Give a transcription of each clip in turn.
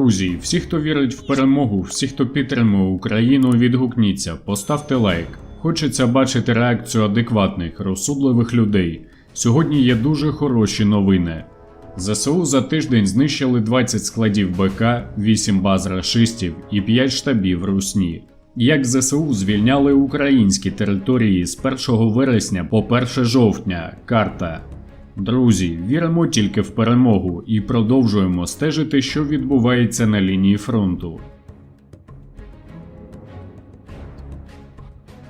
Друзі, всі, хто вірить в перемогу, всі, хто підтримує Україну, відгукніться, поставте лайк. Хочеться бачити реакцію адекватних, розсудливих людей. Сьогодні є дуже хороші новини. ЗСУ за тиждень знищили 20 складів БК, 8 баз рашистів і 5 штабів Русні. Як ЗСУ звільняли українські території з 1 вересня по 1 жовтня. Карта. Друзі, віримо тільки в перемогу і продовжуємо стежити, що відбувається на лінії фронту.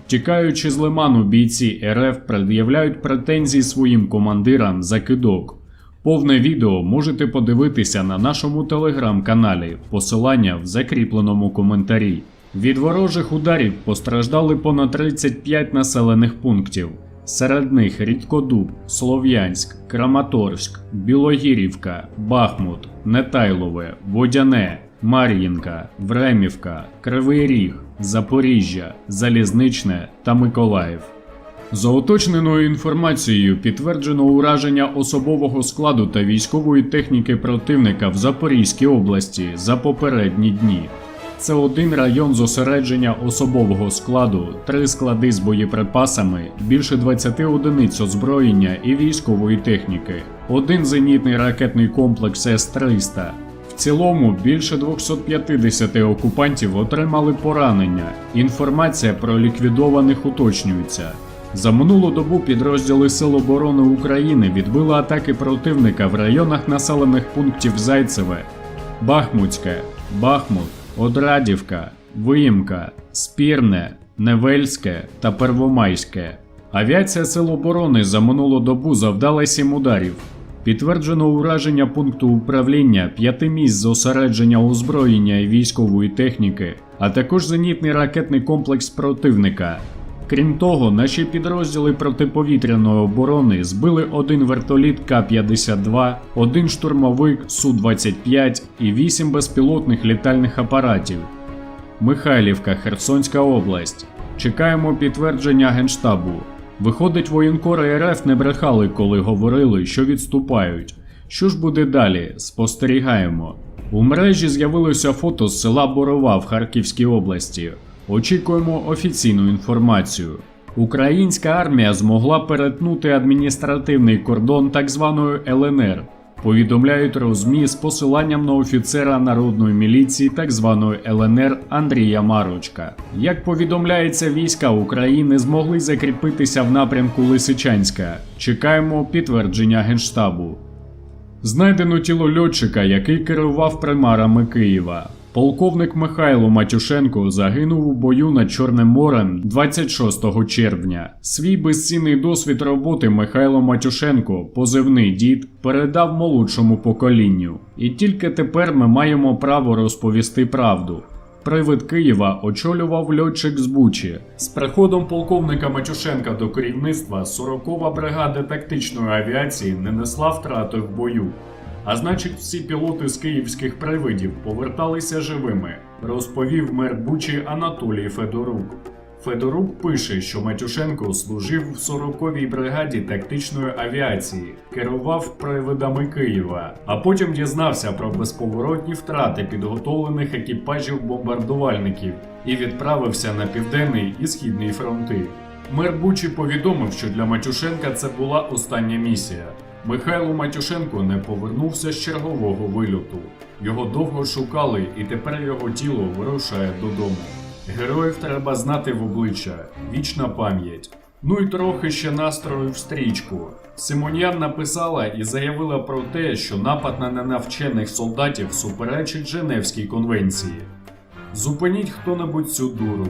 Тікаючи з лиману, бійці РФ пред'являють претензії своїм командирам за кидок. Повне відео можете подивитися на нашому телеграм-каналі, посилання в закріпленому коментарі. Від ворожих ударів постраждали понад 35 населених пунктів. Серед них Рідкодуб, Слов'янськ, Краматорськ, Білогірівка, Бахмут, Нетайлове, Водяне, Мар'їнка, Времівка, Кривий Ріг, Запоріжжя, Залізничне та Миколаїв. За уточненою інформацією підтверджено ураження особового складу та військової техніки противника в Запорізькій області за попередні дні. Це один район зосередження особового складу, три склади з боєприпасами, більше 20 одиниць озброєння і військової техніки, один зенітний ракетний комплекс С-300. В цілому більше 250 окупантів отримали поранення. Інформація про ліквідованих уточнюється. За минулу добу підрозділи Сил оборони України відбили атаки противника в районах населених пунктів Зайцеве, Бахмутське, Бахмут, Одрадівка, Виїмка, Спірне, Невельське та Первомайське. Авіація Сил оборони за минулу добу завдала сім ударів. Підтверджено ураження пункту управління п'яти місць зосередження озброєння і військової техніки, а також зенітний ракетний комплекс противника. Крім того, наші підрозділи протиповітряної оборони збили один вертоліт К-52, один штурмовик Су-25 і вісім безпілотних літальних апаратів. Михайлівка, Херсонська область. Чекаємо підтвердження Генштабу. Виходить, воєнкори РФ не брехали, коли говорили, що відступають. Що ж буде далі? Спостерігаємо. У мережі з'явилося фото з села Борова в Харківській області. Очікуємо офіційну інформацію. Українська армія змогла перетнути адміністративний кордон так званої ЛНР. Повідомляють розмі з посиланням на офіцера народної міліції так званої ЛНР Андрія Марочка. Як повідомляється, війська України змогли закріпитися в напрямку Лисичанська. Чекаємо підтвердження генштабу. Знайдено тіло льотчика, який керував примарами Києва. Полковник Михайло Матюшенко загинув у бою над Чорним морем 26 червня. Свій безцінний досвід роботи Михайло Матюшенко, позивний дід, передав молодшому поколінню. І тільки тепер ми маємо право розповісти правду. Привид Києва очолював льотчик з Бучі. З приходом полковника Матюшенка до керівництва 40-ва бригада тактичної авіації не несла втрати в бою. А значить, всі пілоти з київських привидів поверталися живими, розповів мер Бучі Анатолій Федорук. Федорук пише, що Матюшенко служив в 40-й бригаді тактичної авіації, керував привидами Києва, а потім дізнався про безповоротні втрати підготовлених екіпажів бомбардувальників і відправився на південний і східний фронти. Мер Бучі повідомив, що для Матюшенка це була остання місія. Михайло Матюшенко не повернувся з чергового вильоту. Його довго шукали, і тепер його тіло вирушає додому. Героїв треба знати в обличчя, вічна пам'ять. Ну і трохи ще настрою в стрічку. Симоньян написала і заявила про те, що напад на ненавчених солдатів суперечить Женевській конвенції. Зупиніть хто-небудь цю дуру.